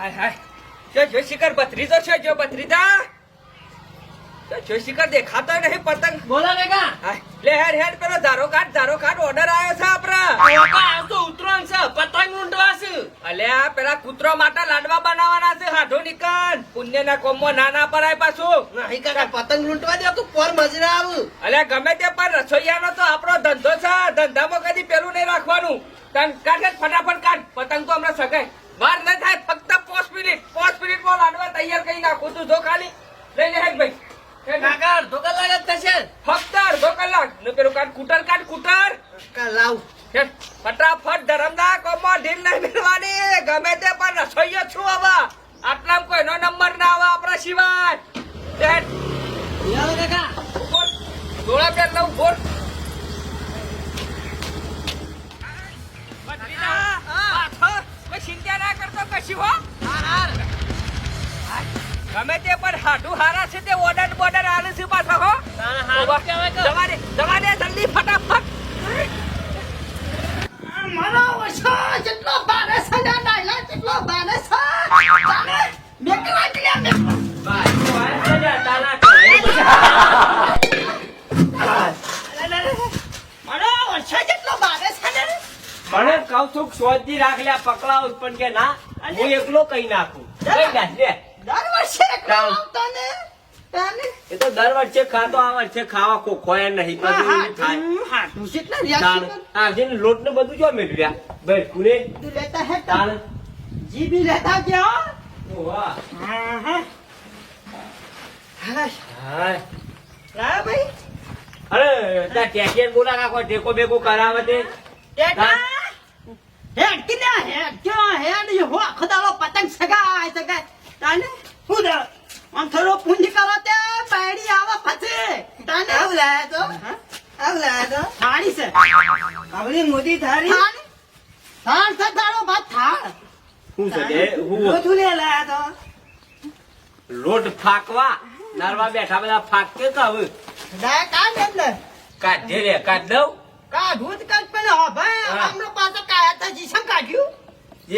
હાય હાય. જો જો શિખર બત્રીજો છે જો ભત્રીજા. જો શિખર દેખાતો નહીં પતંગ. બોલો રેગા લે હેર હેર પેલો ધારો કાઢ ધારો કાઢ ઓર્ડર આવ્યો છે આપણા. આ તો ઉતરણ છે. પતંગ ઊંડવા છે. અલ્યા પેલા કૂતરો માટે લાડવા બનાવવાના છે હાડો નિકન પુણ્યના કોમો નાના પરાય પાછું. નહીં કાકા પતંગ લૂંટવા દે તું પર મજરા આવ. અલ્યા ગમે તે પણ રસોઈયાનો તો આપણો ધંધો છે. ધંધામાં કદી પેલું નહીં રાખવાનું. તન કાઢ ફટાફટ કાઢ. પતંગ તો હમણાં સગાય. વાર ન થાય ફક્ત પાંચ મિનિટ 5 મિનિટમાં લાડવા તૈયાર કરી નાખું તું જો ખાલી લઈ લે ભાઈ. કાકા અડધો કલાક જ થશે. ફક્ત અડધો કલાક. ને પેલું કાઢ કુટર કાઢ કુટર. લાવ. ફટાફટ ધરમદા કોમમાં ઢીલ નહીં મેળવાની. ગમે તે પણ રસોઈયો છું હવે. આટલામાં કોઈનો નંબર ના આવે આપણા સિવાય. કાકા. ડોળા પેર લઉં બોલ હો? ગમે તે પણ હાડું હારા છે તે ઓર્ડર બોર્ડર આલે છે પાછા હો? તારા કે જવા દે જવા દે જલ્દી ફટાફટ. મારો ઓછો જેટલો બારે સજા ડાયલા જેટલો બારે સા તારે દિયા મેકલા મારો ઓછો જેટલો બારે સા મને કહું છું કે શોધી રાખ લે પકડાવ પણ કે ના. હું એકલો કઈ નાખું? કઈ નાખ લે. દર વર્ષે ચાલ. આવતો ને એ તો દર વર્ષે ખાતો આ વર્ષે ખાવા કોખોય નહીં બધું એવું થાય. હા. તું કેટલા તાણ રિયા આ જેને લોટ ને બધું જો મેળવ્યા? ભાઈ કુને? તું લેતા હે તાણ. જી લેતા ગયા? ઓવા. હા. હા હા. હાય. લા ભાઈ. અરે ત્યાં ટેટિયન બોલા રાખો ટેકો બેકો કરાવે તે. ટેટા હેડ કિના હેડ ક્યો હેડ યો હો ખદાલો પતંગ સગાય સગાય. તાને હું દે આમ થોડો પુંજ કરો તે પાડી આવા પછી. તાને આવ લાયા તો આવ લાયા તો. થાળી છે. આવલી મોદી થાળી. થાળ? થાળ તારો ભાત થાળ. શું છે તે? હું બધું લે લાયા તો. લોટ ફાકવા. નરવા બેઠા બધા ફાકતે તો હવે. ડાય કાઢ એટલે કાઢે રે કાઢ દઉં. કાઢું જ કાઢ પેલા હા. હમણાં પાછો કાયા તા જીસમ કાઢ્યું.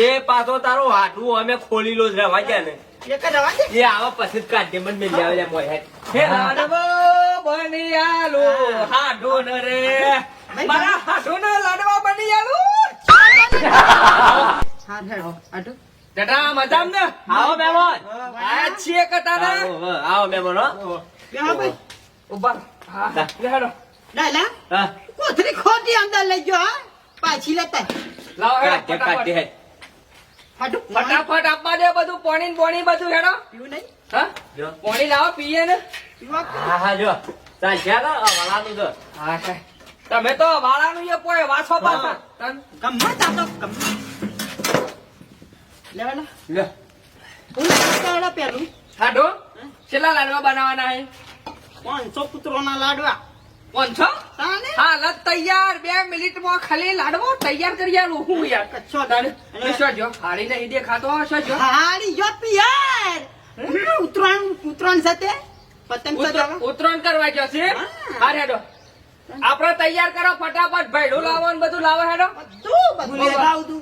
એ પાછો તારો હાટવું અમે ખોલી લો જ ગયા ને. એક રવા દે? એ આવા પછી જ કાઢે મને મેં જાવે મોય હે લાડવો બનિયાલો હાડો ન રે. મારા હાડો ન લાડવા બનિયાલો. હા હેડો આટું. જટા મજામ ને? આવો મહેમાન. આ છીએ કતાના આવો, આવો મહેમાન હો. ભાઈ. ઊભા. હા હેડો ડાયલા હા, ખોટી અંદર લઈ ગયો હા? પાછી લેતા. લાવો હેડો ફટાફટ. આપવા દે બધું પોણી ને પોણી બધું હેડો. પીવું નહીં? હા? જો. પોણી લાવો પીએ ને. હા હા જો. ચાલ જ્યાં તો તો. હા હા. તમે તો વાળાનું એ પોય વાસો પાછા. તન ગમ્મત આ તો ગમ્મત લેવાના? લે. હું પેલું? હાડો. છેલ્લા લાડવા બનાવવાના હે પાંચસો પુત્રોના લાડવા. પાંચસો તાને હાલત તૈયાર. બે મિનિટમાં ખાલી લાડવો તૈયાર કરી આલું. હું યાર કચ્છો તાને વિશ્વ જો હારી નહીં દેખાતો હશે જો હારી જો પિયર. ઉતરાણ ઉતરાણ સાથે? પતંગ સજાવા ઉત્તરાયણ કરવા ગયો છે? હારે હેડો આપણે તૈયાર કરો ફટાફટ. ભાઈડું લાવો ને બધું લાવો હેડો. બધું બધું. લેતા આવતું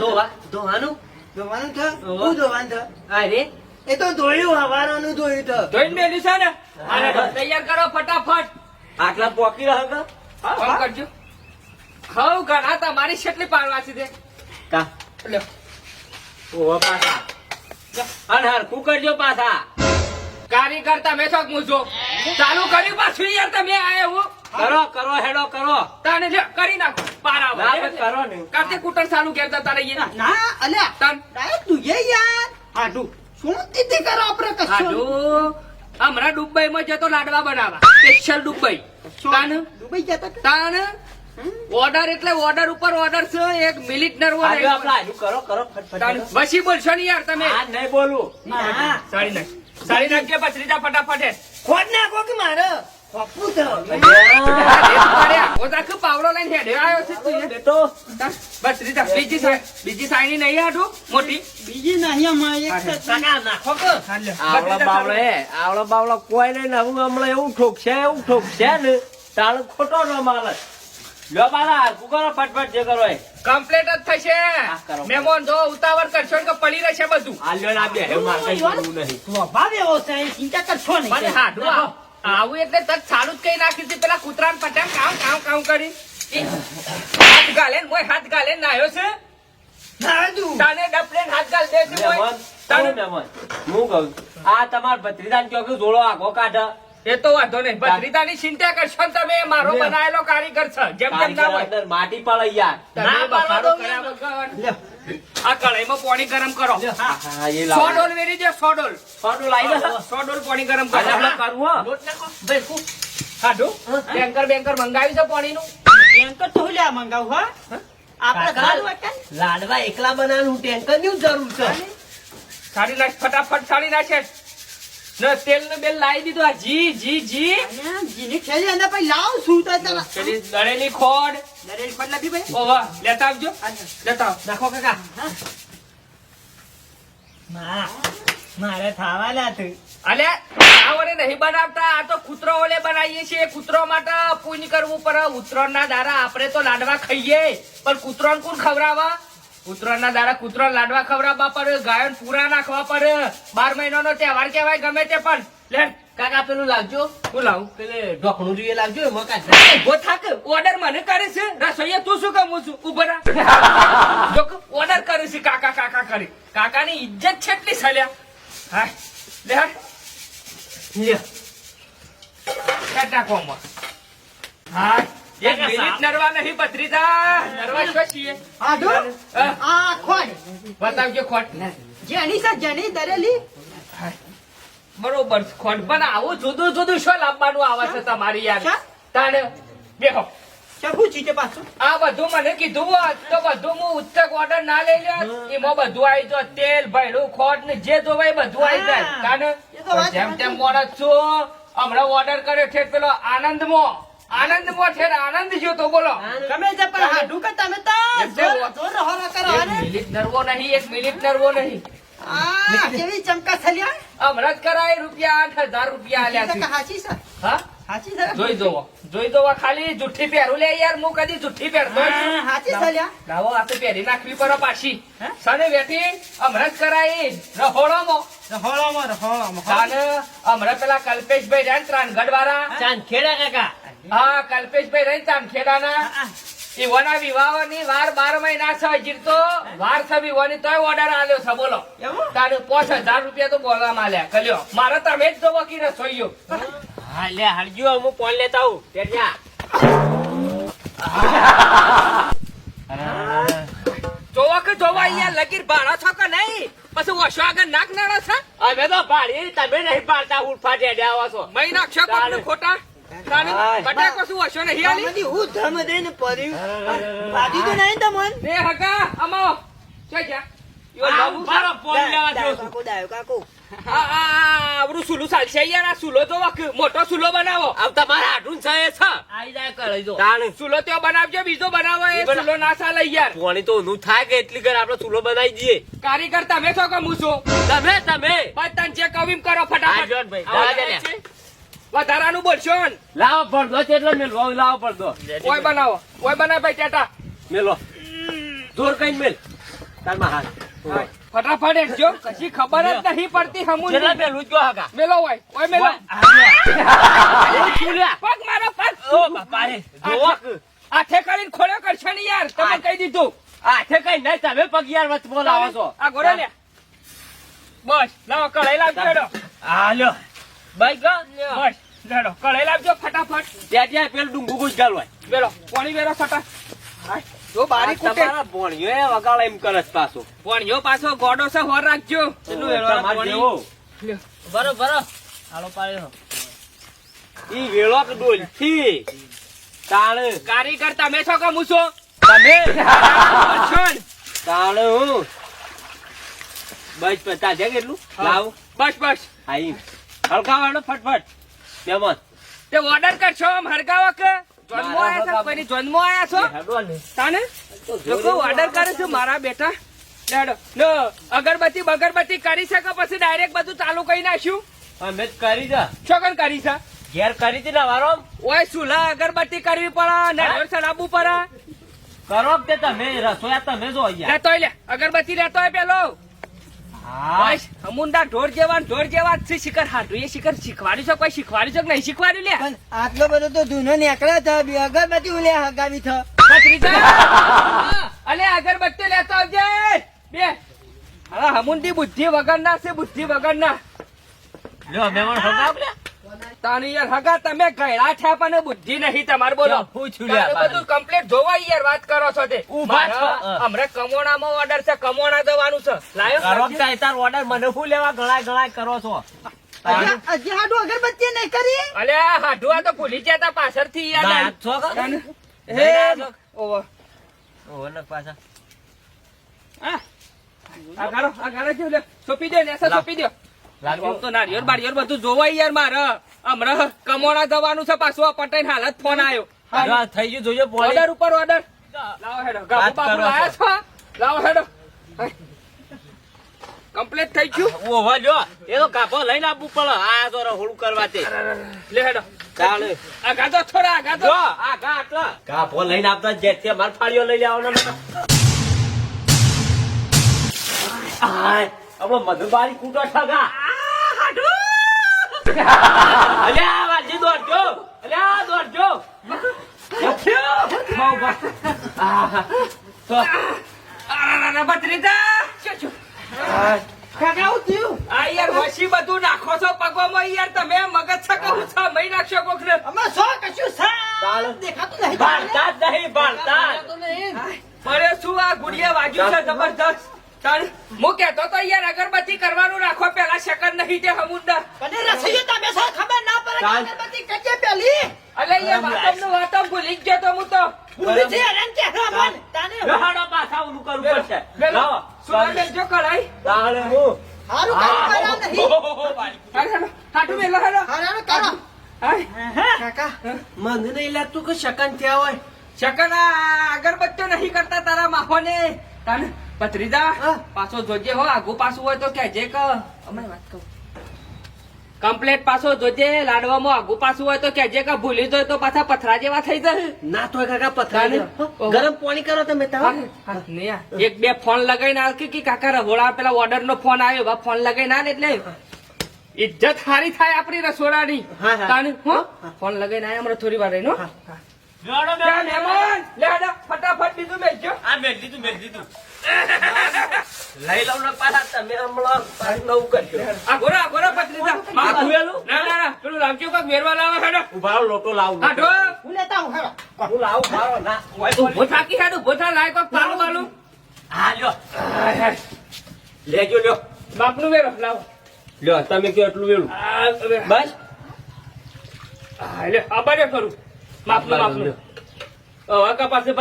ધોવા ધોવાનું? ધોવાનું છે? હું ધોવાનું છે? અરે. એ તો ધોયું હવાનું ધોયું તો ધોઈને મેલ્યું છે ને? હા. તૈયાર કરો ફટાફટ. આટલા પોકી રહે હતા? ફોન કરજો? ખવ ઘણા તમારી કેટલી પાડવા છે તે કા? લ્યો. ઓવા પાછા. અને હરખું કરજો પાછા. કારીગર તમે છો મૂજો. ચાલુ કર્યું પાછું યાર તમે આયા હું. કરો કરો હેડો કરો. તને કરી નાખો. પારા કરો ને. કાર્તિક કુટર ચાલુ કરતા તારે ના અલ્યા. તાન તું યાર. હાડું. શું તીધી કરો આપણે કશું? હાડો. હમણાં દુબઈ માં જતો લાડવા બનાવવા. Special Dubai. તાન? દુબઈ જતા તાન? ઓર્ડર એટલે ઓર્ડર ઉપર ઓર્ડર છે એક મિનિટ નરવો કરો કરો પછી બોલશો ને યાર તમે. નહીં બોલું. સારી નાખ. સાડી નાખ સાડી નાખજે પછી જા ફટાફટ. ખોદ નાખો કે મારે? તો પાવડો લઈને હેડે આવ્યો છે તું એ. બેટો તાન, બસ રીતા બીજી સાઈ- બીજી સાઈની નહીં હાડું મોટી. બીજી નહીં અમારે એક જ ટકા નાખો. કે બાવળો હે આવળો બાવળો કોઈ નહીં ને હું હમણાં એવું ઠોકશે એવું ઠોકશે ને તાળ ખોટો ન માલ લ્યો બાલા હરખું ફટફટ જે કરો એ. કમ્પ્લેટ જ થશે. મેમોન જો ઉતાવળ કરશો કે પડી રહેશે બધું. હાલ્યો ના બે મારે કઈ નહીં. સ્વભાવ એવો છે ચિંતા કરશો નહીં. મને હાડું આવું એટલે તત સારું જ કઈ નાખી છે. પેલા કૂતરાને પટામ કામ કામ કામ કરી. હાથ ગાલે ને મોય હાથ ગાલે નાયો છે. તાને ડપલે ને હાથ ગાલ દે છે મોય. તાને હું કહું આ તમાર ભત્રીદાન કહો કે જોડો આગો કાઢ. એ તો વાંધો નહીં. ભત્રીજાની ચિંતા કરશો તમે. મારો બનાયેલો કારીગર છે. જેમ જેમ ના હોય. માટી પડે યાર. ના બફારો પાડો કર્યા વગર. આ કઢાઈમાં પાણી ગરમ કરો. હા એ સો ડોલ વેરી દે સો ડોલ સોનું લાવી દો સો ડોલ પાણી ગરમ કરો. આપણે કરવું હો. લોટ નાખો. બેંકર બેંકર મંગાવ્યું છે પાણીનું? બેંકર તો લ્યા મંગાવું હા. આપણે લાડવા એકલા બનાવવાનું ટેન્કરની જરૂર છે. સાડી નાખ ફટાફટ સાડી નાખે ને તેલ નો બેલ લાવી દીધો. જી જી જી. જીની થેલી અંદર પછી લાવ શું તો. પેલી દળેલી ખોડ. દરેક ખોડ લાવી ભાઈ. ઓવા લેતા આવજો. લેતા આવ. નાખો કાકા. મારે થાવા લ્યા તું અલે આવરે નહીં બનાવતા. આ તો કૂતરો ઓલે બનાવીએ છીએ. કૂતરો માટે પૂન કરવું પડે. ઉતરણ ના દારા આપણે તો લાડવા ખાઈએ. પણ કૂતરો કોણ ખવડાવવા ઉત્તરાયણ ના દાડા કૂતરો લાડવા ખવડાવવા પડે, ગાયન પૂરા નાખવા પડે. બાર મહિનાનો તહેવાર કહેવાય, ગમે તે પણ. લે, કાકા, પેલું લાવજો. હું લાવું? પેલે ઢોકણું જોઈએ લાવજો એમાં ઓર્ડર મને કરે છે. રસોઈએ તું શું કમું છું ઊભો જો ઓર્ડર કરે છે કાકા કાકા કરી. કાકાની ઇજ્જત છે એટલી સલ્યા. હા લે. લ્યો. હેડ નાખો હા એક મિનિટ નરવા નહીં ભત્રીજા. નરવા શું છીએ આ આ ખોડ બતાવજો ખોટ. જેની છે જેની દરેલી. બરોબર. ખોટ. પણ આવું જુદું જુદું શું લાવવાનું આવે છે તમારી યાર? તાણે બેહો. આ બધું મને કીધું હોત તો બધું હું ઉચ્ચક ઓર્ડર ના લઈ લ્યો. એમાં બધું આવી જાય તેલ ભૈડું ખોટ ને જે જોવાય બધું આવી જાય. જેમ તેમ છું. હમણાં ઓર્ડર કર્યો છે પેલો આનંદમાં. આનંદમાં છે આનંદ આનંદ જોતો બોલો. તમે જે પણ હાડું કે તમે તો જોર- રહો કરો અરે ને નરવો નહીં એક મિનિટ નરવો નહીં. આ કેવી ચમકા થલ્યા હમણાં જ કરાય રૂપિયા આઠ હજાર રૂપિયા આલ્યા છે હાચી સર હા? હાચી સર જોઈ જોવો. જોઈ જોવો ખાલી જુઠ્ઠી પહેરું લે યાર હું કદી જુઠ્ઠી પહેરતો જ હાચી છે લ્યા. લાવો આ તો પહેરી નાખવી પડે પાછી? સને બેઠી હમણાં જ કરાઈ રહોડામાં રહોળામાં રહોળામાં સાને હમણાં પેલા કલ્પેશભાઈ રહ્યા ત્રણ ત્રાણગઢ વાળા ચાંદખેડા કાકા. હા કલ્પેશભાઈ રહી એ ઈવોના વિવાહની વાર બાર મહિના છે જીરતો વાર છે વિવાહની તોય ઓર્ડર આલ્યો છે બોલો. તારે પાંચ હજાર રૂપિયા તો બોલવામાં માલ્યા કલ્યો મારે તમે જ જોવો કે રસોઈયો હા લે હાલજો હું ફોન લેતા આવું. જોવા કે જોવા અહીંયા લગીર ભાડો છો કે નહીં? પછી ઓછો આગળ નાક નાળો છે? અમે તો ભાડી તમે નહીં પાડતા ઉઠફાટ હેડે આવો છો. મહિના નાખશો ખોટા? બટાકો શું હું ધર્મ દઈને પડ્યું બાજી તો નહીં તમન હકા જા તો મોટો સુલો બનાવો. આમ તમારે છે એ છે. આઈ જાય કરે જો. તાણ. સુલો ત્યાં બનાવજો બીજો બનાવો. એ સુલો ના ચાલે યાર. પાણી તો નું થાય કે એટલી ઘર આપડે સુલો બનાવી દઈએ. કારીગર તમે છો કે હું છું? તમે તમે. બસ તને જે કવિમ કરો ફટાફટ. વધારાનું બોલશો ને લાવો પડદો છે એટલે મેલો લાવો પડદો. ઓય બનાવો ઓય બનાવ ભાઈ ટેટા. મેલો. જોર કઈ મેલ. તારમાં હાથ. ફટાફટ એકજો કશી ખબર જ નહીં પડતી હમુ જેટલા પેલું જો ગયો મેલો હોય ઓય મેલો. પગ મારો પગ. ઓ બાપા રે આઠે કરીને ખોળ્યો કરશે ને યાર. તમે કહી દીધું. આઠે કઈ નહીં તમે પગ યાર વચ બોલાવો છો. આ ગોળો લે. બસ લાવો કળાઈ લાવજો હેડો. હાલ્યો બાઈ બસ. હેડો કઢાઈ લાવજો ફટાફટ. ત્યાં ત્યાં પેલું ડુંગુ ગુજ ગાલવાય વેલો પાણી વેરો ફટા. હા, જો બારી કૂટે ભોણિયો એ એમ કરે પાછો. પોણીઓ પાછો ગોડો છે હોર રાખજો. કેટલું વેળવા તમારે પાણી? જેવો. બરો બરો હાલો પાડ્યો. ઈ વેળો કે ડોલથી તાણ. કારીગર તમે છો કે મૂસો તમે. હું. બસ પતા છે કેટલું? લાવ. બસ બસ. આઈ હલકાવાડો ફટફટ. મહેમાન તે ઓર્ડર કરશો આમ કે? જન્મો આયા છો? કોઈની જન્મો આયા છો? ને. તાને? લોકો ઓર્ડર કરે છે મારા બેટા? લેડો નો અગરબત્તી બગરબત્તી કરી શકો પછી ડાયરેક્ટ બધું ચાલુ કરી નાખ્યું? અમે કરી દે છોકન કરી છે? ઘેર કરી હતી ને વારો ઓય સુલા અગરબત્તી કરવી પડે નારિયેળ સડાવવું પડે. કરો કે તે તમે? રસોયા તમે જો અહીંયા. લેતો લે. અગરબત્તી લેતો હોય પેલો. હા. બસ ઢોર જેવા ઢોર જેવા છે શિખર હાટું. એ શિખર શીખવાડ્યું છે? કોઈ શીખવાડ્યું છે કે નહીં? શીખવાડ્યું લે. પણ આટલો બધો તો ધૂનો નીકળે છે બે અગરબત્તી ઉલે હગાવી ભત્રીજા! અલે અગરબત્તી લેતો આવજે. બે. હવે હમુંડી બુદ્ધિ વગરના છે બુદ્ધિ વગરના. લ્યો હગાવ લે. તાની યાર હગા તમે ગયડા છે પણ બુદ્ધિ નહીં તમારે બોલો. પૂછ્યું લે બધું કમ્પ્લીટ જોવા યાર વાત કરો છો તે. હમણાં કમોણામાં ઓર્ડર છે કમોણા જવાનું છે. લાયો કરો કે તાર ઓર્ડર મને શું લેવા ગળા ગળા કરો છો? અગરબત્તી નહીં કરી અલે હાડુઆ તો ભૂલી ગયા તા પાછળથી યાર ના, છો કે? હે ઓવો ઓહો, ને પાછા. આ આ ગાળો આ લે સોંપી દે ને સોપી. દે? આમ તો નારિયેળ બારિયેળ બધું જોવાય યાર મારે. હમણાં કમોણા જવાનું છે પાછું આ પટેલ હાલત ફોન આવ્યો થઈ ગયું જોજો ઓર્ડર ઉપર ઓર્ડર લાવો હેડો ગાબુ બાબુ લાયા છો? લાવો હેડો. કમ્પ્લીટ થઈ ગયું? ઓહો, લ્યો. એ તો કાપો લઈને આપવું પડે. આ તો રહોડું કરવા તે. લે હેડો. ચાલે. આ ગાતો થોડા આ ગાતો આ ગા આટલા. કાપો લઈને આપતા જે ફાળીઓ લઈ લેવાનો. આય હવે મધુબારી કૂટો ઠગા અલ્યા વાજી દોડજો અલ્યા દોડજો શું? કાકા બધું નાખો છો પગવામાં યાર. તમે મગજ છકવું છો? મહી નાખશો કોકને? અમે સો કશું દેખાતું નહીં. જ નહીં બાળતા અરે શું આ ગુડિયા વાગ્યું છે? જબરદસ્ત તાણ હું કહેતો તો યાર અગરબત્તી કરવાનું રાખો પેલા સેકન્ડ નહીં તે હમુંડા પણ રસોઈ તમે સા ખબર ના પડે અગરબત્તી કચે પેલી? અલે યાર વાતમનું વાતમ ભૂલી ગયો તો હું તો. ભૂલી છે હેરાન કે રમણ તાને લહાડો પાછા ઓલું કરવું પડશે. લાવો. શું આ બેનજો કઢાઈ. હું હારું કામ કર્યા નહીં. હાટુ મેલો હેડો હારું કરો કાકા. મને નહીં લાગતું કે શકન થયા હોય. શકન આ અગરબત્તીઓ નહીં કરતા તારા માહોને તાને પત્રીજા પાછો જોજે હો આગુ પાછું હોય તો કહેજે કે અમે વાત કહું. કમ્પ્લેટ પાછો જોજે લાડવામાં આગુ પાછું હોય તો કહેજે કે ભૂલી જોય તો પાછા પથરા જેવા થઈ જાય. ના તો કાકા પથરા ગરમ પાણી કરો તમે. એક બે ફોન લગાઈને આલ કે કે કાકા રહોડા પેલા ઓર્ડર નો ફોન આવ્યો એવા ફોન લગાઈને આલ એટલે. ઇજ્જત સારી થાય આપણી રસોડાની. ની હા. ફોન લગાઈને ના હમણાં થોડી વાર રહીને, ફટાફટ બીજું મેલજો. આ મેળ દીધું મેળ દીધું લઈ લઉં ને પાછા તમે હમણાં પાછું નવું કરજો આ ઘોડા, આ ઘોડા પત્રીજા. આ ખુયેલું? ના, ના, ના, પેલું લાવજો કાંઈક મેરવા લાવો, હેડો. ઊભા લોટો લાવું હાટો. હું લેતા હું હેડો હું લાવું મારો ના ઊભો થાકી હેડ, ઊભો થા, લાય કોક પાલું બાલું. હા લ્યો હાય, હાય. લેજો લ્યો બાપનું વેરો, લાવો. લ્યો તમે કયો એટલું વેલું આ, બસ હા, લે, આ કરું. માપનું, માપનું. હવે કપાસે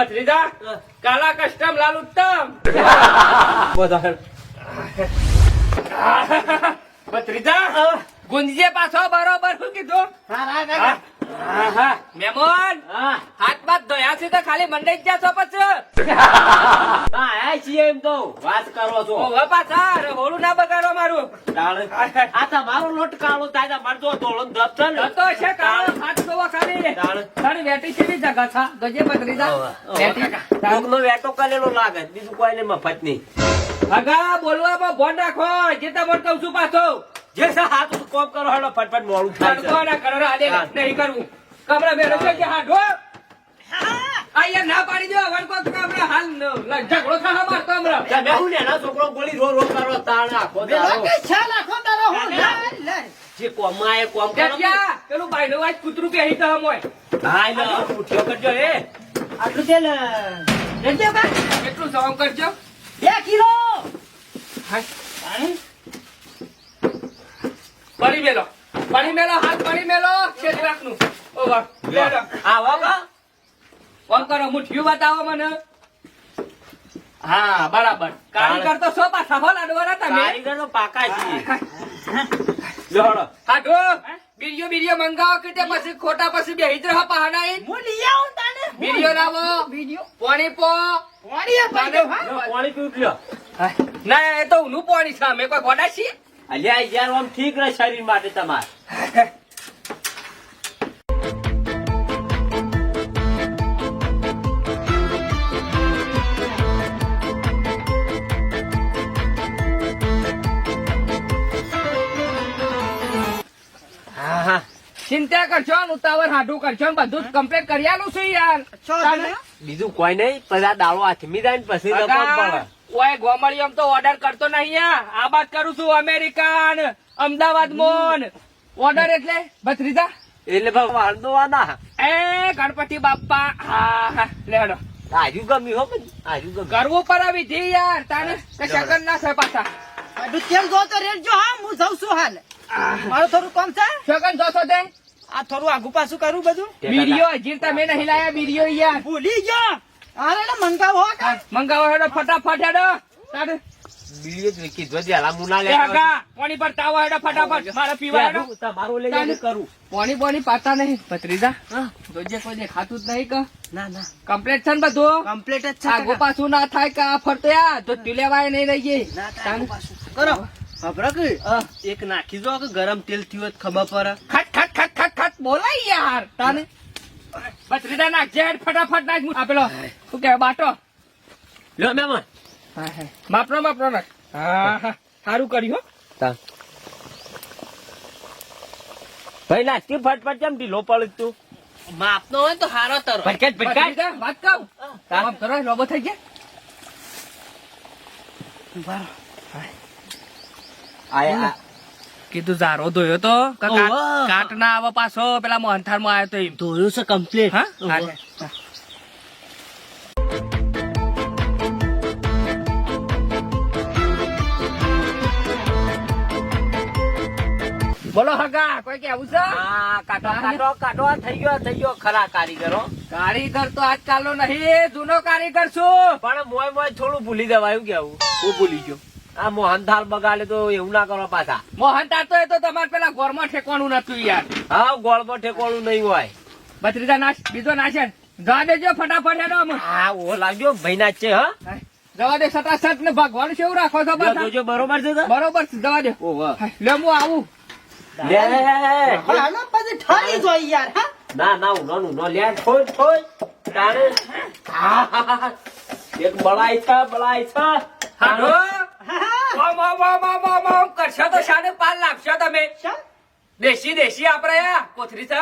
કાલા કસ્ટમ લાલ ઉત્તમ. બધા ગુંજે પાછો બરોબર શું કીધું? હા. હા. હા. હાથ બાથ ધોયા છે તો ખાલી મંડાઈ જ જાશો પછી. આયા છીએ એમ તો. વાત કરો છો. હવે પાછા રહોડું ના બગાડો મારું. આ તમારો લોટ કાળો થાય તમારે જો ધોળો ને ધબ છે કાળો હાથ ધોવા ખાલી. તારી વેટી છે જગા છા ગજે ભત્રીજા વેટી. કોકનો વેટો કરેલો લાગે. બીજું કોઈ ને મફત નહીં હગા બોલવામાં ભોન રાખો. જે તમને કઉ છું પાછો. જે છે હાથ ઉઠ કોમ કરો હળો ફટફટ મોડું થાય છે. તડકો ના કરો આલે નહીં કરવું કમરા બેરો રજો કે હાડો આ યાર ના પાડી દો વણકો તો કમરા હાલ ન- ઝઘડો થા હમાર કમરા તમે હું ને ના છોકરો ગોળી રો રો કરો તાણે નાખો વેલો દાડો. કે છ નાખો તારો હું લે લે. જે કોમાય કોમ કરો? પેલું બાયનું વાંચ કૂતરું બેહી તો હમ હોય. હા એટલે ઉઠ્યો કરજો એ. આટલું તેલ લેજો કા? કેટલું સવામ કરજો. બે કિલો. પડી મેલો. પડી મેલો હાથ પડી મેલો છેદ રાખનું. ઓ વાહ. આવો કા ફોન કરો મુઠ્ઠીયું બતાવો મને. હા બરાબર. કારીગર તો સો પાછા હો લાડવાના તમે કારીગર તો પાકા છીએ. લ્યો હાડો બીડીઓ બીડીઓ મંગાવો કે તે પછી ખોટા પછી બે હિજર રહો પહાડા એ. હું લઈ આવું તાને? બીડીઓ લાવો. વિડિયો પાણી પો. પાણી પીવું લ્યો. ના એ તો ઊનું પાણી છે અમે કોઈ ગોડા છીએ. અલ્યા યાર આમ ઠીક રહે શરીર માટે તમારે. ચિંતા કરશો ને ઉતાવળ હાઠું કરશો ને બધું કમ્પ્લીટ કરી આલું છું યાર. બીજું કોઈ નહીં પછી દાળો હાથમી જાય પછી ઓય ગોમડીઓ તો ઓર્ડર કરતો નહીં આ. વાત કરું છું અમેરિકન. અમદાવાદ મોન. ઓર્ડર એટલે? ભત્રીજા એટલે ભાઈ વાળદો વાના એ ગણપતિ બાપ્પા. હા હા. લેડો આજુ ગમ્યું હો આજુ ગમ્યું. કરવું પર વિધિ યાર. તાને કે શકન ના છે પાછા. બધું તેલ જો તો જો હા હું જઉં છું હાલ. મારું થોડું કામ છે? શકન જોશો તે? આ થોડું આગુ પાછું કરું બધું? બીડીઓ હજી તમે નહીં લાયા બીડીઓ યાર. ભૂલી ગયો. અરે મંગાવો મંગાવો હેડો ફટાફટ હેડો. તાને બીજો જ કીધું છે, હાલા મુના લે હગા પાણી પર તાવો હેડો ફટાફટ. મારે પીવા હેડો. તમારું લઈ જઈને કરું. પાણી પાણી પાતા નહીં. ભત્રીજા? જોજે કોઈ દેખાતું જ નહીં કે? ના ના. કમ્પ્લીટ છે ને બધું? કમ્પ્લીટ જ છે આગુ પાછું ના થાય કે આ ફરતો યાર તો ટીલેવાય નહીં રહીએ. ના થાય પાછું. કરો. ખબર કે? એક નાખી દો કે ગરમ તેલ થયું ખબર પર ખટ ખટ ખટ ખટ ખટ. બોલાય યાર તાને. ભત્રીજા નાખ જેડ ફટાફટ નાખ આ પેલો શું કે બાટો. લ્યો મહેમાન માપનો માપનો નાખ હા હા. સારું કર્યું હો. તા. ભાઈ નાચતી ફટફટ કેમ ઢીલો પડે તું? માપનો હોય તો હારો તરો. ભટકાટ ભટકાટ વાત કહું? કામ કરો લોબો થઈ ગયા? આયા આ. કીધું ઝારો ધોયો તો. કાટ- ના આવે પાછો પેલા મોહનથારમાં આવ્યો તો એમ. ધોયું છે કમ્પ્લીટ હા. બોલો હગા કોઈ કેવું છે? આ કાઢો કાઢો કાઢો થઈ ગયો થઈ ગયો ખરા કારીગરો. કારીગર તો આજકાલ નો નહીં જૂનો કારીગર છું. પણ મોય મોય થોડું ભૂલી દેવાયું કેવું હું ભૂલી ગયો. આ મોહનથાળ બગાડે તો એવું ના કરો પાછા. મોહનથાળ તો એ તો તમારે પેલા ગોળમાં ઠેકવાનું નતું યાર. હા ગોળમાં ઠેકવાનું નહીં હોય. બત્રીજા નાશ બીજો નાશે જવા દેજો ફટાફટ હેડો હા ઓ લાગ્યો ભાઈ છે હા? જવા દે સટાસટ ને ભગવાન કેવું રાખો છો જોજો બરોબર છે બરોબર છે, જવા દે. લે હું આવું. લે. હાલો પછી ઠરી જોઈ યાર હા? ના ના ઉનો ઉનો લે થોય થોય. તારે. એક બળાઈ છે બળાઈ છે હાડો ઓમ ઓમ ઓમ ઓમ ઓમ ઓમ કરશો તો શાને પાલ લાગશો તમે. દેશી દેશી આપણે આ કોથરી છે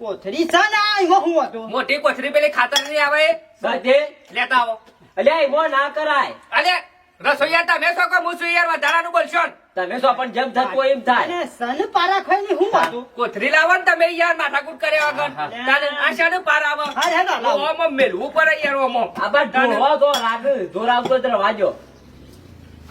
કોથળી છે ને એમાં હું હતું મોટી કોથરી પેલી ખાતરની આવે. બધે? લેતા આવો. અલ્યા એમાં ના કરાય. અલે રસોઈયા તમે છો કે હું છું યાર? વધારાનું બોલશો તમે તો પણ જેમ થતું એમ થાય. સન પારા ખાઈને હું હતું કોથરી લાવો ને તમે યાર માથાકૂટ કર્યા વગર. તાને આ શાને પાર આવે. ઓમ મેલવું પડે યાર ઓમ. ઓમ આ બાદ ઢોળવા દો રાગ જોર તો રવાજો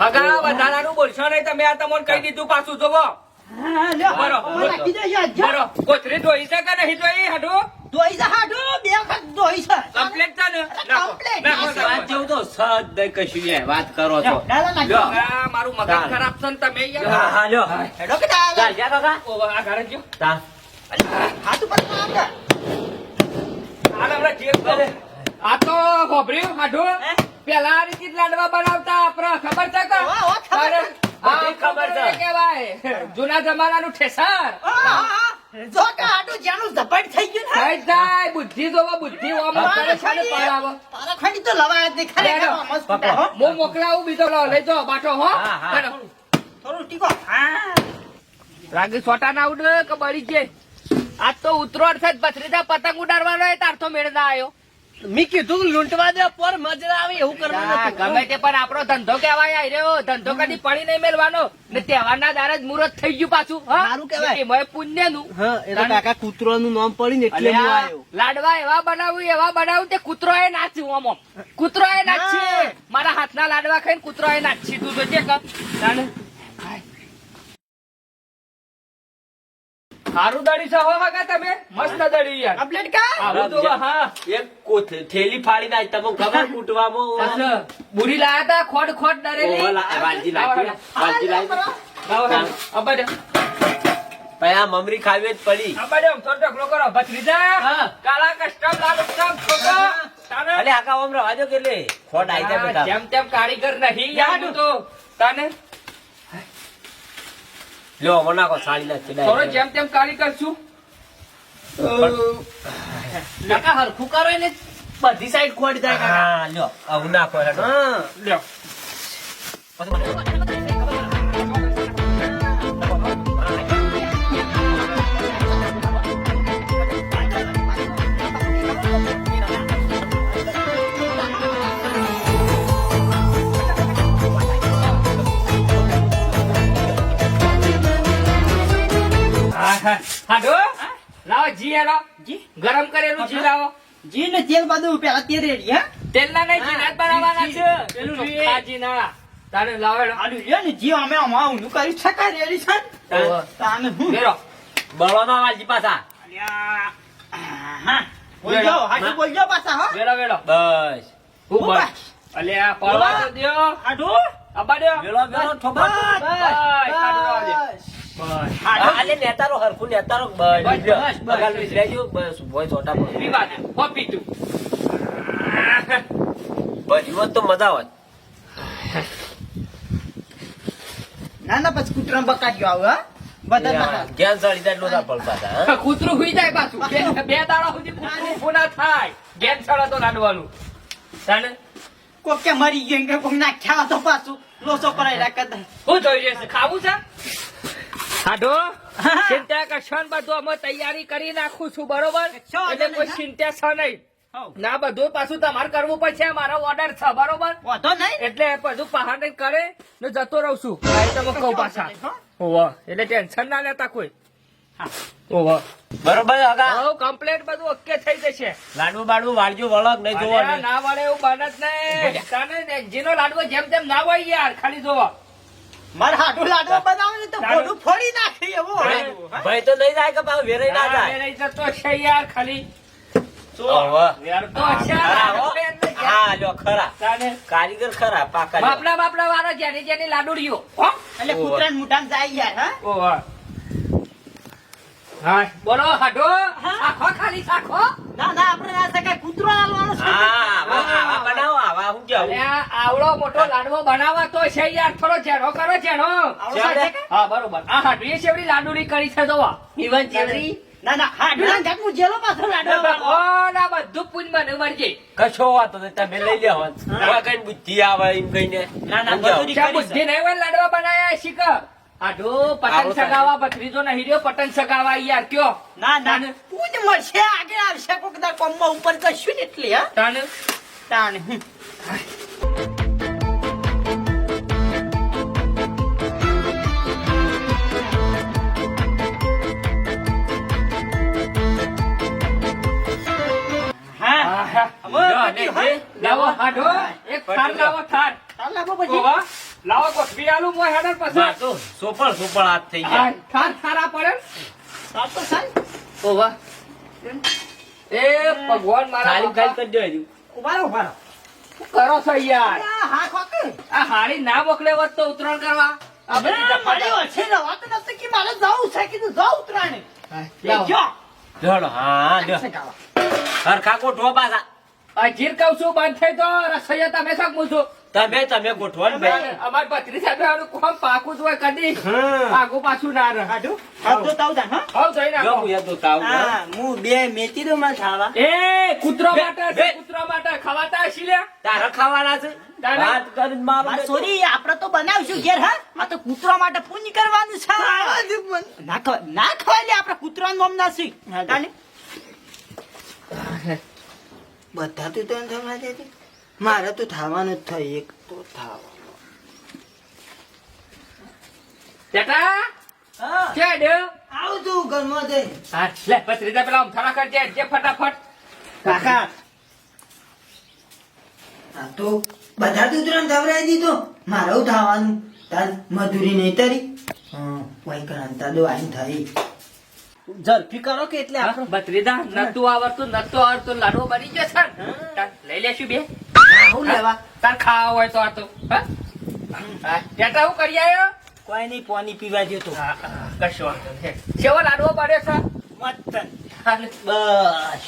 હગા વધારાનું બોલશો નહીં તમે આ તમને કહી દીધું પાછું જોવો. હા લ્યો બરો, આમાં નાખી દો યાર જો. બરો કોથરી ધોઈ છે કે નહીં ધોઈ હાડો? ધોઈ છે હાડો બે વખત ધોઈ છે. કમ્પ્લીટ છે ને? નાખો, Complete. નાખો, વાત જેવું તો સદ કશું એ વાત કરો છો. મારું મગજ ખરાબ છે ને તમે હા લ્યો. હેડો કે આ ઘરે ગયો હાથ ઉપર હાલ હમણાં જે આ તો ખોભર્યું હાડો. હે? પેલા આ રીતે લાડવા બનાવતા આપડે ખબર છે કે ખબર છે. અરે, આ બધી ખબર છે. ખબર જૂના જમાનાનું ઠેસર હા, હા, હા. જો કે હાડું જ્યાંનું ઝપટ થઈ ગયું ને. થઈ બુદ્ધિ જોવો બુદ્ધિ ઓમ કરે છે ને પાર આવે તો લવાય જ નહીં. ખરેખર લેડો. આમાં જ ફૂટે, હો. હું મોકલાવું બીજો લો લઈ જાઓ બાટો હો હા, હા. થોડું ટીકો. હા. રાગી છોટા ના ઉડે કે બળી છે આજ તો ઉતરોડ છે પથરીદા પતંગ ઉડાડવાનો તાર તો મેળતા આવ્યો મેં કીધું લૂંટવા દે પર મજા આવે એવું હા, ગમે તે પણ આપણો ધંધો કેવાય આઈ રહ્યો. ધંધો કદી પડી નહીં મેળવાનો. ને તહેવારના દાર જ મુહૂર્ત થઈ ગયું પાછું હા? સારું કેવાય એમાંય પુણ્યનું. હા એ તો કાકા નામ પડી ને એટલે લાડવા એવા બનાવું એવા બનાવું તે કૂતરો એ નાચ્યું આમ. કૂતરો એ નાચી મારા મારા હાથના લાડવા ખાઈને કૂતરો એ નાચી તું જોજે કે હારું દડી છે હો હગા તમે? મસ્ત દડી યાર. કમ્પ્લીટ કા આવું તો હા. એક કોથ- થેલી ફાડી નાખ તમને ખબર? કૂટવામાં બુરી લાયા તા ખોટ ખોટ ડરેલી ઓહો, વાલજી લાગી વાલજી લાગી લાવો. અબ્બા મમરી ખાવી જ પડી. અબ્બા આમ થોડો ઢગલો કરો. ભત્રીજા હા. કાલા કસ્ટમ લાલ કસ્ટમ ખોટો અલે આકા ઓમ રવાજો કે ખોટ આઈ જાય બેટા જેમ તેમ કારીગર નહીં યાર તો. તને લ્યો વનાકો સાડી ના થોડો ચડાઈ જેમ તેમ કાળી કરશું. કાકા હરખું કરો એને બધી સાઈડ ખોડી જાય કાકા. હા લ્યો આવું નાખો લ્યો. જી ગરમ કરેલું જી જી ને તેલ બધું પેલા તેલ રેડી હા. તેલના નહીં હા, જીના બનાવવાના છે. પેલું ખાજી ના તારે લાવો આલુ આડું ને જી અમે આમાં ઊંધું કરી છકા રેડી છે? તાને અમે હું બેરો. બળવામાં વાલજી પાછા. અલ્યા, હા હાજી બોલ બોલજો પાછા હો. બેરો, બેરો. બસ. હું બસ. અલ્યા, પડવા તો દ્યો. હાડું? આબા દ્યો. વેલો વેલો ઠોબા. બસ, બસ. બસ. હાડું. આલે નેતારો હરખું નેતારો બસ, બસ બસ, બસ. બગાલ લઈ લેજો બસ ભોય ચોટા પર પીવા દે. હો પીતું. બસ તો મજા આવત ના ના પછી કૂતરા બકાડ્યો આવું હા જ્ઞાન સળી જાય લોધા પડ કૂતરું હુઈ જાય પાછું બે દાડા સુધી કૂતરું થાય સળો તો લાડવાનું તાને કોક કે મરી ગયો કે કોક નાખ્યા તો પાછું લોસો કરાઈ રાખે તો. હું જોઈ જશે ખાવું છે હાડો હા. ચિંતા કરશો ને બધું અમે તૈયારી કરી નાખું છું બરોબર? એટલે કોઈ? ચિંતા છે નહીં. ના બધું પાછું તમારે કરવું પડશે મારો ઓર્ડર છે બરોબર? એટલે બધું પહાડ કરે ને જતો રહું છું. આ તમે કહું પાછા. ઓવા એટલે ટેન્શન ના લેતા કોઈ. હા. ઓહો બરોબર હગા હવે કમ્પ્લેટ બધું ઓકે થઈ જશે. લાડુ બાડુ વાળજો વળગ નહીં અરે ના વળે એવું બને જ નહીં. તને જેનો લાડવો જેમ તેમ ના હોય યાર ખાલી જોવો. મારે હાડું લાડવા બનાવે તો લાડુ. ફોડી નાખે એવો ભાઈ તો નહીં જાય કે પાછું વેરાઈ ના જાય? વેરાઈ જતો છે યાર ખાલી. કારીગર ખરા પાકા. બાપડા બાપલા વાળો જેની જેની લાડુડીઓ એટલે ઓહો. કૂતરાને જાય યાર હા? ઓહો હા બોલો હાડો. આખો ખાલી સાખો ના ના આપણે ના શકાય. કૂતરો હાલવાનો છે. હા આવા આવા બનાવો આવા હું કેવું આવડો મોટો લાડવો બનાવવા તો છે યાર. થોડો જેનો કરો છે? કે? હા બરોબર. આ હાડવી શેવડી લાડુડી કરી છે જોવા. ઈવન ચેવડી ના ના હાડું ના. જાતનું જેલો પાછો લાડવા બનાવો. ભગવાન બધું પૂન બને મરજે કશો વાતો નહીં તમે લઈ લેવા હવે. કઈ બુદ્ધિ આવે એમ કહીને. ના, ના, બધું બુદ્ધિ નહીં હોય લાડવા બનાયા શીખ આઢો પતંગ. સગાવા ભત્રીજો નહીં રહ્યો પતંગ સગાવા યાર કયો? ના ના? પૂજ મળશે આગળ આવશે કોક દા કોમમાં ઉપર કશું ને એટલે હા? તાણે. લાવો એક થાર લાવો થાર. થાર લાવો પછી. લાવો મોય હેડર પછી. તો સોપળ સોપળ હાથ થઈ ગયા. થાર થારા પડે. ચાલ તો ચાલ. ઓવા એ ભગવાન મારા ખાલી ખાલી કરી દેજો ઉભારો ઊભા કરો છો યાર? હા ખોક આ હાડી ના મોકલે હોત તો ઉતરાણ કરવા. આ બધી છે મારી ઓછી રવા તો કે મારે જવું છે. કીધું જાઉં ઉતરાણે. જો. લ્યો, હા જો. હરખા ગોઠવો પાછા. આ જીર કહું છું બંધ થઈ તો રસોઈયા તમે શાક મૂછો તમે તમે ગોઠવણ ભાઈ. અમાર ભત્રી સાહેબ આનું કોમ પાકું જ હોય કદી. આગુ પાછું ના રહે. હાડું? હાથ ધોતા આવતા, હા? હાવ જઈ નાખો. હું યાદ તો આવું, હા. હા, બે મેથી દો માં ખાવા. એ કૂતરો માટે. કૂતરો માટે. ખવાતા હશીલે તારે ખાવાના છે? વાત કર મારું સોરી આપણે તો બનાવશું ઘેર હા. આ તો કુતરા માટે પુણ્ય કરવાનું છે. ના ખવાય ના ખવાય લે આપણે કૂતરાનું નામ ના સી બધા તું તો દે છે. મારે તો થવાનું જ થાય એક તો થવાનું બેટા? હા. કે આવું તું ઘરમાં જઈ હા લે ભત્રીજા પેલા અમથાણા કરજે જે ફટાફટ. કાકા. આ તો બધા તું તુરંત ધવરાઈ દીધો. મારું થવાનું તાર મજૂરી નહીં તારી? કોઈ કરંતા દો આઈ થઈ. ઝડપી કરો કે એટલે આપણે બત્રીદા નતું આવડતું નતું આવડતું લાડવો બની જશે લઈ લેશું બે. હું લેવા. તાર ખાવા હોય તો આ તો. હા? હા બેટા હું કરી આવ્યો કોઈ નહીં પાણી પીવા હા, હા, કશો વાંધો નહીં. કેવો લાડવો બન્યો છે? હાલે. બસ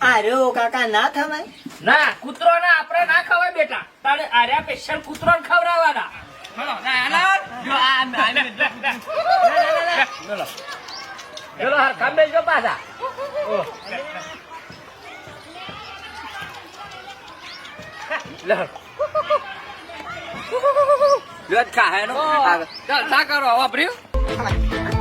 અરે કાકા ના થવાય? ના કૂતરો ના આપણે ના ખવાય બેટા. તારે આર્યા સ્પેશિયલ કૂતરો. ને ખવડાવવાના ચલો હરખા બેસજો પાછા. ઓહ. લે. લ્યો, ખાહે નો. કરો વાપર્યું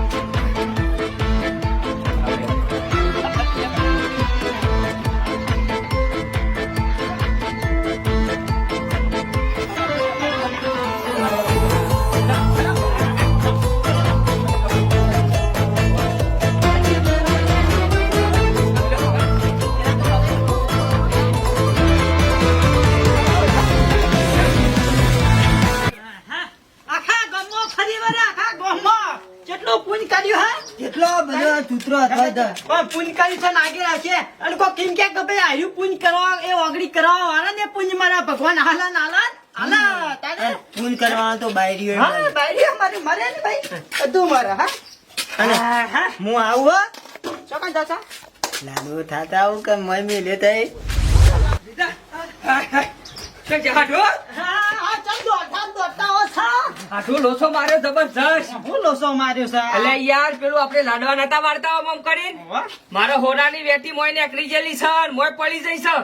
પુંજ કરી છે નાગી રાખીએ અને કોઈ કેમ કે કે ભાઈ આયુ પુંજ કરવા એ ઓગળી કરવા વાળા ને પુંજ મારા ભગવાન. હાલા નાલા હાલા કરવાનો તો બાયરીઓ હા મારી. બાયરી અમારી મરે ને ભાઈ. બધું મરે હા. અને હા, હા. આવું હો. ચોકન ચાચા લાડુ થાતા આવું કે મમ્મી લેતા હા. દોડતા દોડતા હો સા હાડો લોસો માર્યો જબરજસ્ત. હું લોસો માર્યો છે. એટલે યાર પેલું આપણે લાડવા નતા વાળતા આમ આમ કરીને. મારો હોનાની વેટી મોય નીકળી ગયેલી છે ને મોય પડી જઈ છે.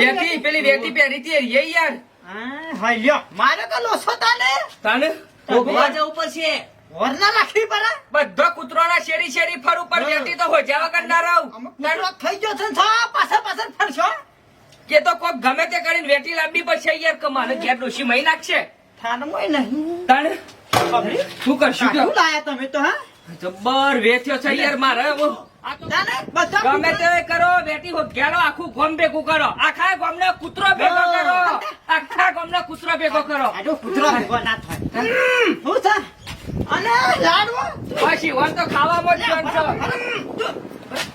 વેટી પેલી વેટી પહેરી હતી એ યાર. હા, હા, લ્યો. મારે તો લોસો તાને. તાને? ભોગવા જવું પડશે. વરના રાખવી પડે. બધો કૂતરોના શેરી શેરી ફર ઉપર વેટી તો હોજા વગર ના રહું. થઈ ગયો છે ફરશો. કે તો કોક ગમે તે કરીને વેટી લાંબી પછી યાર કે મારે ઘેર ડોશી મહી નાખશે. થાનમોય નહીં. તાને શું કરશું શું? લાયા તમે તો હા? જબ્બર વેઠ્યો છે યાર મારે ગમે તે કરો બેટી હોગ્યાનો આખું ગોમ ભેગું કરો. આખા ગામનો કૂતરો ભેગો કરો. આખા ગામનો કૂતરો ભેગો કરો. કૂતરો ભેગો ના થાય. અને લાડવો? પછી વન તો ખાવામાં જ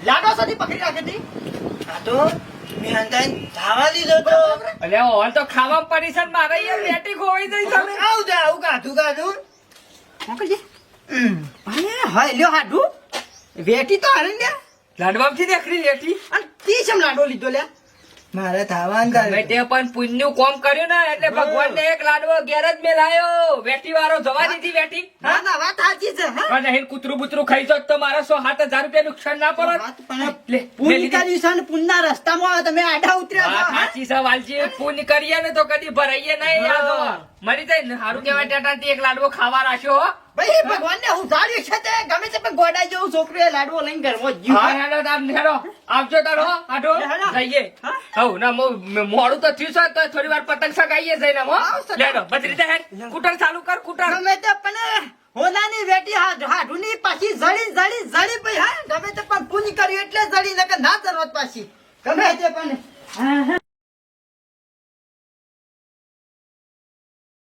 લાડવો સુધી પકડી રાખી હતી તો મેં ધાવા દીધો તો? અલે વન તો ખાવામાં પડી છે ને મારે યાર બેટી ખોવાઈ જઈ તમે આવું આવું કાધું કાધું મોકલજે અરે હા લ્યો હાડું. વેટી તો હારી લે લાડવામાંથી દેખરી લેટી. અને તી લાડવો લીધો લે મારે ધાવા અંદાજ તે પણ પુણ્યનું કોમ કર્યું ને એટલે ભગવાન ને એક લાડવો ઘેર જ મેલાયો. વેટી વાળો જવા દીધી વેટી ના ના વાત સાચી છે અને અહીં કૂતરું બુતરું ખાઈ જો તો મારા સો સાત હજાર રૂપિયા નુકસાન ના પડે. પૂરી કર્યું છે ને પુનના રસ્તામાં તમે આડા ઉતર્યા સાચી છે વાલજી. પુણ્ય કરીએ ને તો કદી ભરાઈએ નહીં યાદ મરી જાય ને સારું કહેવાય ટાટાથી એક લાડવો ખાવા રાખ્યો હો. ભાઈ ભગવાન ને ઉધાર્યું છે તે ગમે તે પણ ગોડાઈ જેવું છોકરીએ લાડવો લઈને ઘરમાં જીવ હા. હેડો તાર હેડો. આવજો તારો હો, આઢો. જઈએ. હા? ના, મો- મોડું તો થયું છે તો થોડી વાર પતંગ સગાઈએ જઈને મો લેડો, બધી રીતે હેડ. કૂટર ચાલુ કર કુટર ગમે તે પણ હોનાની વેટી હાડ- હાડુની પાછી જળી જળી જળી ભાઈ હા ગમે તે પણ પૂંજ કર્યું એટલે જડી નકર ના જરૂરત પાછી ગમે તે પણ હા, હા.